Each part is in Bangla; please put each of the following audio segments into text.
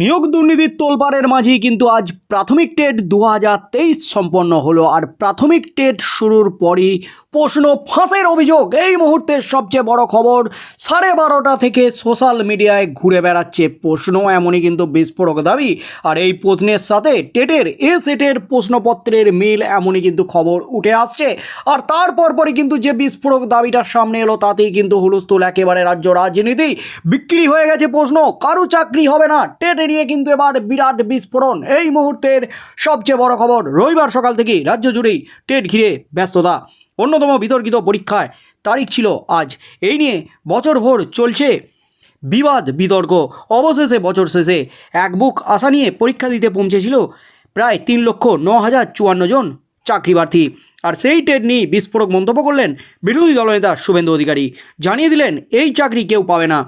নিয়োগ দুর্নীতির তোলপাড়ের মাঝেই কিন্তু আজ প্রাথমিক টেট দু হাজার তেইশ সম্পন্ন হলো। আর প্রাথমিক টেট শুরুর পরই প্রশ্ন ফাঁসের অভিযোগ। এই মুহূর্তের সবচেয়ে বড় খবর, সাড়ে বারোটা থেকে সোশ্যাল মিডিয়ায় ঘুরে বেড়াচ্ছে প্রশ্ন। এমনই কিন্তু বিস্ফোরক দাবি। আর এই প্রশ্নের সাথে টেটের এ সেটের প্রশ্নপত্রের মিল এমনই কিন্তু খবর উঠে আসছে। আর তারপর পরই কিন্তু যে বিস্ফোরক দাবিটার সামনে এলো, তাতেই কিন্তু হুলস্থুল একেবারে রাজ্য রাজনীতি বিক্রি হয়ে গেছে প্রশ্ন। কারও চাকরি হবে না টেট এড়িয়ে কিন্তু এবার বিরাট বিস্ফোরণ। এই মুহূর্তের সবচেয়ে বড় খবর, রবিবার সকাল থেকেই রাজ্য জুড়েই টেট ঘিরে ব্যস্ততা। অন্যতম বিতর্কিত পরীক্ষায় তারিখ ছিল আজ। এই নিয়ে বছরভর চলছে বিবাদ, বিতর্ক। অবশেষে বছর শেষে এক বুক আশা নিয়ে পরীক্ষা দিতে পৌঁছেছিল প্রায় তিন লক্ষ ন হাজার চুয়ান্ন জন চাকরিপ্রার্থী আর সেই টেট নিয়ে বিস্ফোরক মন্তব্য করলেন বিরোধী দলনেতা শুভেন্দু অধিকারী। জানিয়ে দিলেন, এই চাকরি কেউ পাবে না।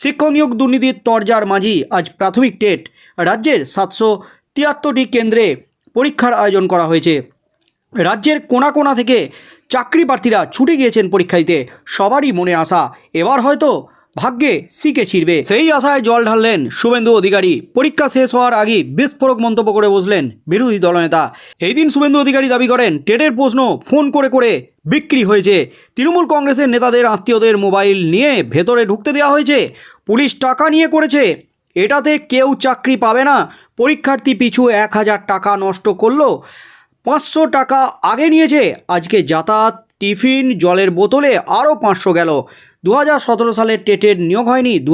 শিক্ষক নিয়োগ দুর্নীতির তরজার মাঝি আজ প্রাথমিক টেট। রাজ্যের সাতশো তিয়াত্তরটি কেন্দ্রে পরীক্ষার আয়োজন করা হয়েছে। রাজ্যের কোনা কোনা থেকে চাকরি প্রার্থীরা ছুটে গিয়েছেন পরীক্ষা দিতে সবারই মনে আসা এবার হয়তো ভাগ্যে শিখে ছিড়বে। সেই আশায় জল ঢাললেন শুভেন্দু অধিকারী। পরীক্ষা শেষ হওয়ার আগে বিস্ফোরক মন্তব্য করে বসলেন বিরোধী দলনেতা। এই দিন শুভেন্দু অধিকারী দাবি করেন, টেটের প্রশ্ন ফোন করে করে বিক্রি হয়েছে। তৃণমূল কংগ্রেসের নেতাদের আত্মীয়দের মোবাইল নিয়ে ভেতরে ঢুকতে দেওয়া হয়েছে। পুলিশ টাকা নিয়ে করেছে। এটাতে কেউ চাকরি পাবে না। পরীক্ষার্থী পিছু এক হাজার টাকা নষ্ট করল। পাঁচশো টাকা আগে নিয়েছে। আজকে যাতায়াত, টিফিন, জলের বোতলে আরও পাঁচশো গেল। দু সালের টেটের নিয়োগ হয়নি দু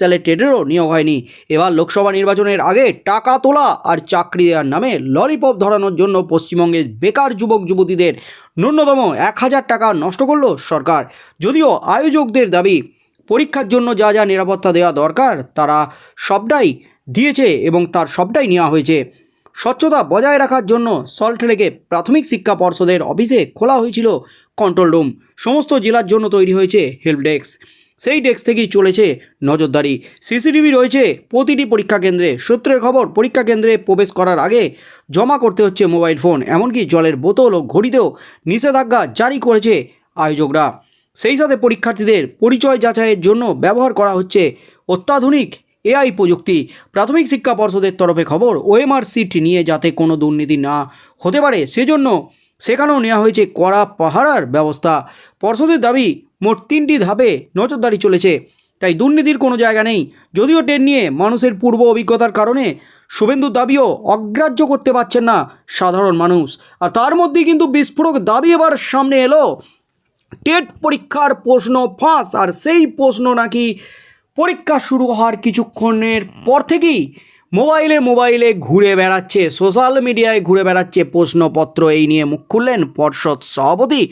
সালের টেটেরও নিয়োগ হয়নি। এবার লোকসভা নির্বাচনের আগে টাকা তোলা আর চাকরি দেওয়ার নামে ললিপপ ধরানোর জন্য পশ্চিমবঙ্গের বেকার যুবক যুবতীদের ন্যূনতম এক হাজার টাকা নষ্ট করল সরকার। যদিও আয়োজকদের দাবি, পরীক্ষার জন্য যা যা নিরাপত্তা দেওয়া দরকার তারা সবটাই দিয়েছে এবং তার সবটাই নেওয়া হয়েছে। স্বচ্ছতা বজায় রাখার জন্য সল্টলেকে প্রাথমিক শিক্ষা পর্ষদের অফিসে খোলা হয়েছিল কন্ট্রোল রুম। সমস্ত জেলার জন্য তৈরি হয়েছে হেল্প ডেস্ক। সেই ডেস্ক থেকেই চলেছে নজরদারি। সিসিটিভি রয়েছে প্রতিটি পরীক্ষা কেন্দ্রে। সূত্রের খবর, পরীক্ষা কেন্দ্রে প্রবেশ করার আগে জমা করতে হচ্ছে মোবাইল ফোন, এমনকি জলের বোতল ও ঘড়িতেও নিষেধাজ্ঞা জারি করেছে আয়োজকরা। সেই সাথে পরীক্ষার্থীদের পরিচয় যাচাইয়ের জন্য ব্যবহার করা হচ্ছে অত্যাধুনিক এআই প্রযুক্তি। প্রাথমিক শিক্ষা পর্ষদের তরফে খবর, ওএমআর সিট নিয়ে যাতে কোনো দুর্নীতি না হতে পারে, সেজন্য সেখানেও নেওয়া হয়েছে কড়া পাহারার ব্যবস্থা। পর্ষদের দাবি, মোট তিনটি ধাপে নজরদারি চলেছে, তাই দুর্নীতির কোনো জায়গা নেই। যদিও ট্রেন নিয়ে মানুষের পূর্ব অভিজ্ঞতার কারণে শুভেন্দুর দাবিও অগ্রাহ্য করতে পারছেন না সাধারণ মানুষ। আর তার মধ্যেই কিন্তু বিস্ফোরক দাবি এবার সামনে এলো। টেট পরীক্ষার প্রশ্ন ফাঁস, আর সেই প্রশ্ন নাকি পরীক্ষা শুরু হওয়ার কিছুক্ষণের পর থেকেই মোবাইলে মোবাইলে ঘুরে বেড়াচ্ছে, সোশ্যাল মিডিয়ায় ঘুরে বেড়াচ্ছে প্রশ্নপত্র। এই নিয়ে মুখ খুললেন পর্ষদ সভাপতি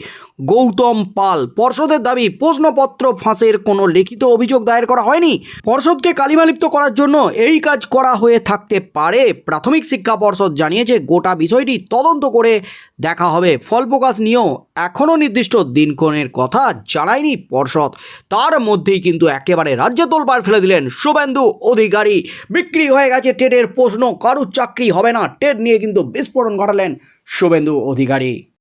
গৌতম পাল। পর্ষদের দাবি, প্রশ্নপত্র ফাঁসের কোনো লিখিত অভিযোগ দায়ের করা হয়নি। পর্ষদকে কালিমালিপ্ত করার জন্য এই কাজ করা হয়ে থাকতে পারে। প্রাথমিক শিক্ষা পর্ষদ জানিয়েছে, গোটা বিষয়টি তদন্ত করে দেখা হবে। ফল প্রকাশ নিয়েও এখনও নির্দিষ্ট দিনক্ষণের কথা জানায়নি পর্ষদ। তার মধ্যেই কিন্তু একেবারে রাজ্য তোলপাড় ফেলে দিলেন শুভেন্দু অধিকারী। বিক্রি হয়ে গেছে টেটের প্রশ্ন, কারুর চাকরি হবে না? টেট নিয়ে কিন্তু বিস্ফোরণ ঘটালেন শুভেন্দু অধিকারী।